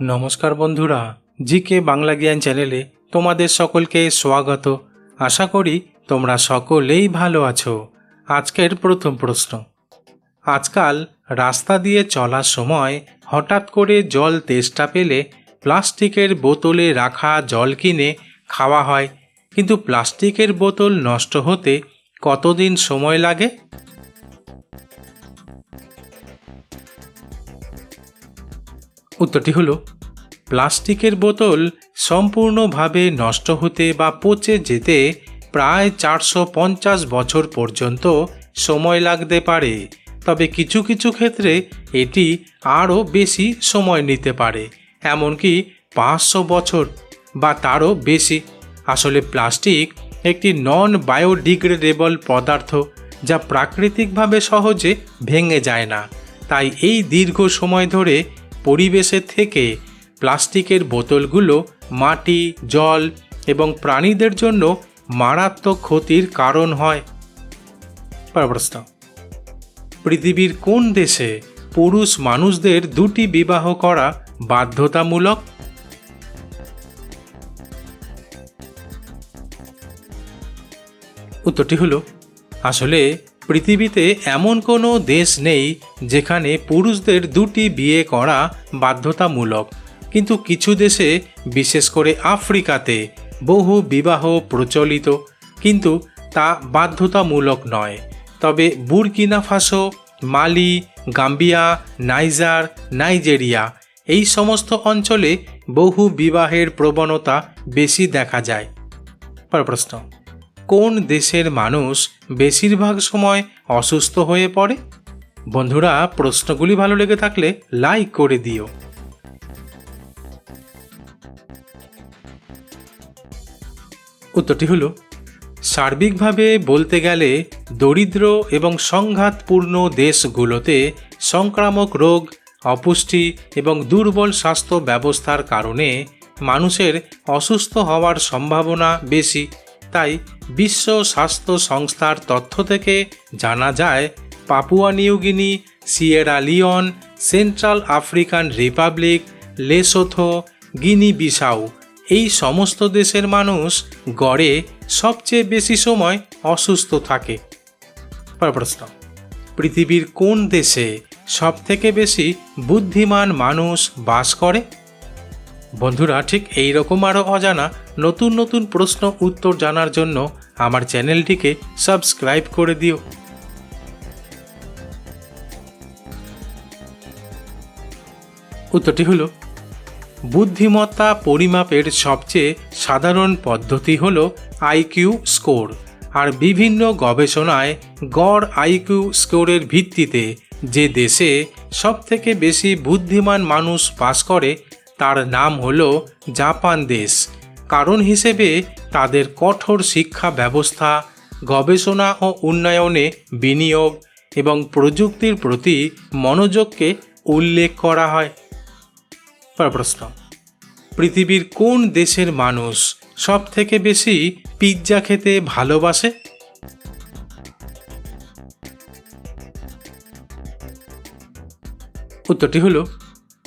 নমস্কার বন্ধুরা জি কে বাংলা জ্ঞান চ্যানেলে তোমাদের সকলকে স্বাগত। আশা করি তোমরা সকলেই ভালো আছো। আজকের প্রথম প্রশ্ন। আজকাল রাস্তা দিয়ে চলার সময় হঠাৎ করে জল তেষ্টা পেলে প্লাস্টিকের বোতলে রাখা জল কিনে খাওয়া হয়। কিন্তু প্লাস্টিকের বোতল নষ্ট হতে কতদিন সময় লাগে? উত্তরটি হলো, প্লাস্টিকের বোতল সম্পূর্ণভাবে নষ্ট হতে বা পচে যেতে প্রায় চারশো পঞ্চাশ বছর পর্যন্ত সময় লাগতে পারে। তবে কিছু কিছু ক্ষেত্রে এটি আরও বেশি সময় নিতে পারে, এমনকি পাঁচশো বছর বা তারও বেশি। আসলে প্লাস্টিক একটি নন বায়োডিগ্রেডেবল পদার্থ যা প্রাকৃতিকভাবে সহজে ভেঙে যায় না। তাই এই দীর্ঘ সময় ধরে পরিবেশের থেকে প্লাস্টিকের বোতলগুলো মাটি, জল এবং প্রাণীদের জন্য মারাত্মক ক্ষতির কারণ হয়। প্রশ্ন। পৃথিবীর কোন দেশে পুরুষ মানুষদের দুটি বিবাহ করা বাধ্যতামূলক? উত্তরটি হলো, আসলে পৃথিবীতে এমন কোনো দেশ নেই যেখানে পুরুষদের দুটি বিয়ে করা বাধ্যতামূলক। কিন্তু কিছু দেশে, বিশেষ করে আফ্রিকাতে, বহু বিবাহ প্রচলিত। কিন্তু তা বাধ্যতামূলক নয়। তবে Burkina Faso, Mali, Gambia, Niger, Nigeria এই সমস্ত অঞ্চলে বহু বিবাহের প্রবণতা বেশি দেখা যায়। পরের প্রশ্ন। কোন দেশের মানুষ বেশিরভাগ সময় অসুস্থ হয়ে পড়ে? বন্ধুরা, প্রশ্নগুলি ভালো লেগে থাকলে লাইক করে দিও। উত্তরটি হলো, সার্বিকভাবে বলতে গেলে দরিদ্র এবং সংঘাতপূর্ণ দেশগুলোতে সংক্রামক রোগ, অপুষ্টি এবং দুর্বল স্বাস্থ্য ব্যবস্থার কারণে মানুষের অসুস্থ হওয়ার সম্ভাবনা বেশি। তাই বিশ্ব স্বাস্থ্য সংস্থার তথ্য থেকে জানা যায়, Papua New Guinea Sierra Leone, Central African Republic, Lesotho, Guinea Bissau এই সমস্ত দেশের মানুষ গড়ে সবচেয়ে বেশি সময় অসুস্থ থাকে। প্রশ্ন, পৃথিবীর কোন দেশে সবথেকে বেশি বুদ্ধিমান মানুষ বাস করে? বন্ধুরা, ঠিক এই রকম আরও অজানা নতুন নতুন প্রশ্ন উত্তর জানার জন্য আমার চ্যানেলটিকে সাবস্ক্রাইব করে দিও। উত্তরটি হলো, বুদ্ধিমত্তা পরিমাপের সবচেয়ে সাধারণ পদ্ধতি হল আইকিউ স্কোর আর বিভিন্ন গবেষণায় গড় আইকিউ স্কোরের ভিত্তিতে যে দেশে সবথেকে বেশি বুদ্ধিমান মানুষ বাস করে তার নাম হল জাপান দেশ। কারণ হিসেবে তাদের কঠোর শিক্ষা ব্যবস্থা, গবেষণা ও উন্নয়নে বিনিয়োগ এবং প্রযুক্তির প্রতি মনোযোগকে উল্লেখ করা হয়। প্রশ্ন। পৃথিবীর কোন দেশের মানুষ সব থেকে বেশি পিৎজা খেতে ভালোবাসে? উত্তরটি হলো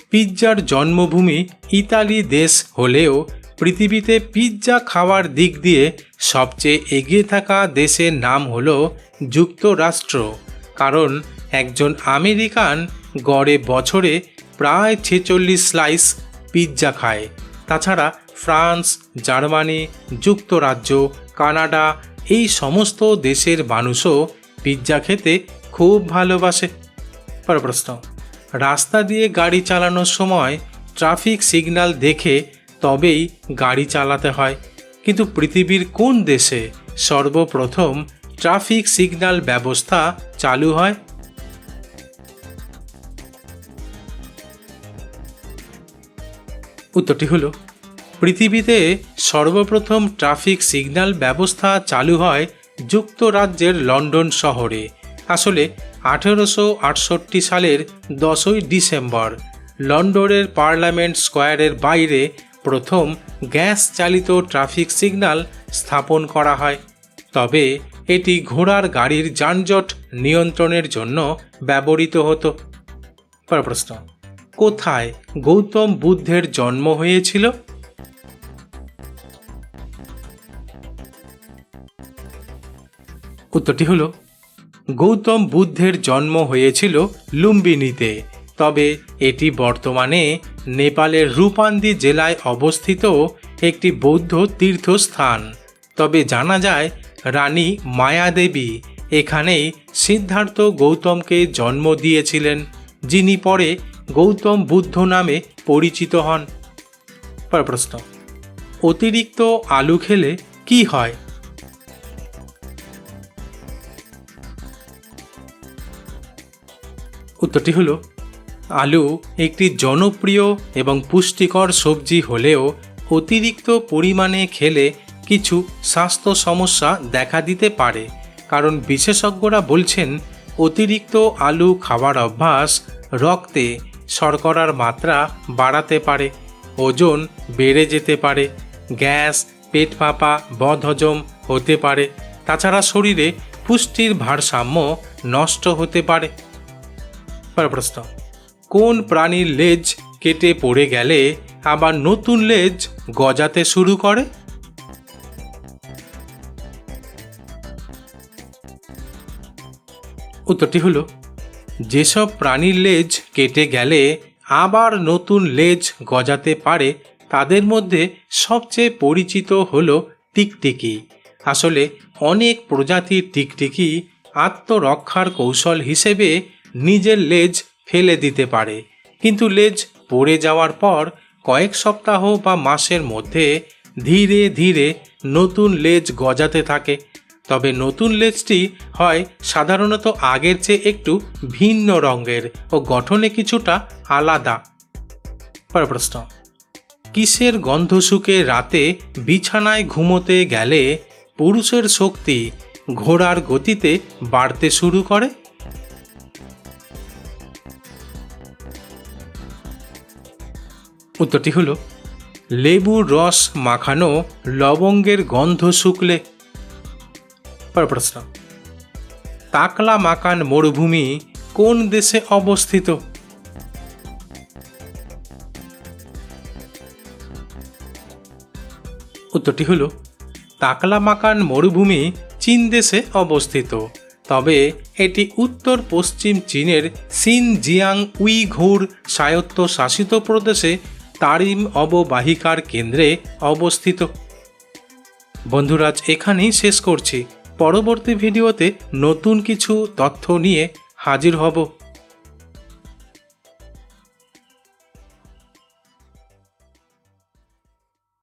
পিৎজার জন্মভূমি ইতালি দেশ হলেও পৃথিবীতে পিৎজা খাওয়ার দিক দিয়ে সবচেয়ে এগিয়ে থাকা দেশের নাম হল যুক্তরাষ্ট্র। কারণ একজন আমেরিকান গড়ে বছরে প্রায় ছেচল্লিশ স্লাইস পিৎজা খায়। তাছাড়া ফ্রান্স, জার্মানি, যুক্তরাজ্য, কানাডা এই সমস্ত দেশের মানুষও পিৎজা খেতে খুব ভালোবাসে। পরের প্রশ্ন। রাস্তা দিয়ে গাড়ি চালানোর সময় ট্রাফিক সিগন্যাল দেখে তবেই গাড়ি চালাতে হয়। কিন্তু পৃথিবীর কোন দেশে সর্বপ্রথম ট্রাফিক সিগন্যাল ব্যবস্থা চালু হয়? উত্তরটি হলো, পৃথিবীতে সর্বপ্রথম ট্রাফিক সিগন্যাল ব্যবস্থা চালু হয় যুক্তরাজ্যের লন্ডন শহরে। আসলে আঠেরোশো আটষট্টি সালের দশই ডিসেম্বর লন্ডনের পার্লামেন্ট স্কোয়ারের বাইরে প্রথম গ্যাস চালিত ট্রাফিক সিগন্যাল স্থাপন করা হয়। তবে এটি ঘোড়ার গাড়ির যানজট নিয়ন্ত্রণের জন্য ব্যবহৃত হতো। প্রশ্ন, কোথায় গৌতম বুদ্ধের জন্ম হয়েছিল? উত্তরটি হলো গৌতম বুদ্ধের জন্ম হয়েছিল লুম্বিনীতে। তবে এটি বর্তমানে নেপালের রূপান্দি জেলায় অবস্থিত একটি বৌদ্ধ তীর্থস্থান। তবে জানা যায়, রানী মায়াদেবী এখানেই সিদ্ধার্থ গৌতমকে জন্ম দিয়েছিলেন, যিনি পরে গৌতম বুদ্ধ নামে পরিচিত হন। পর প্রশ্ন, অতিরিক্ত আলু খেলে কি হয়? উত্তরটি হলো, আলু একটি জনপ্রিয় এবং পুষ্টিকর সবজি হলেও অতিরিক্ত পরিমাণে খেলে কিছু স্বাস্থ্য সমস্যা দেখা দিতে পারে, কারণ বিশেষজ্ঞরা বলছেন অতিরিক্ত আলু খাওয়ার অভ্যাস রক্তে শর্করার মাত্রা বাড়াতে পারে, ওজন বেড়ে যেতে পারে, গ্যাস, পেট ফাঁপা, বদহজম হতে পারে, তাছাড়া শরীরে পুষ্টির ভারসাম্য নষ্ট হতে পারে। পরের প্রশ্ন, কোন প্রাণীর লেজ কেটে পড়ে গেলে আবার নতুন লেজ গজাতে শুরু করে? উত্তরটি হলো, যেসব প্রাণীর লেজ কেটে গেলে আবার নতুন লেজ গজাতে পারে, তাদের মধ্যে সবচেয়ে পরিচিত হলো টিকটিকি। আসলে অনেক প্রজাতির টিকটিকি আত্মরক্ষার কৌশল হিসেবে নিজের লেজ ফেলে দিতে পারে। কিন্তু লেজ পড়ে যাওয়ার পর কয়েক সপ্তাহ বা মাসের মধ্যে ধীরে ধীরে নতুন লেজ গজাতে থাকে। তবে নতুন লেজটি হয় সাধারণত আগের চেয়ে একটু ভিন্ন রঙের ও গঠনে কিছুটা আলাদা। প্রশ্ন, কিসের গন্ধ শুকে রাতে বিছানায় ঘুমোতে গেলে পুরুষের শক্তি ঘোড়ার গতিতে বাড়তে শুরু করে? উত্তরটি হলো লেবুর রস মাখানো লবঙ্গের গন্ধ শুকলে। পরের প্রশ্ন, তাকলা মাকান মরুভূমি কোন দেশে অবস্থিত? উত্তরটি হল, তাকলা মাকান মরুভূমি চীন দেশে অবস্থিত, তবে এটি উত্তর পশ্চিম চীনের সিন জিয়াং উইঘুর স্বায়ত্ত শাসিত প্রদেশে তারিম অববাহিকার কেন্দ্রে অবস্থিত। বন্ধুরাজ, এখানেই শেষ করছি। পরবর্তী ভিডিওতে নতুন কিছু তথ্য নিয়ে হাজির হব।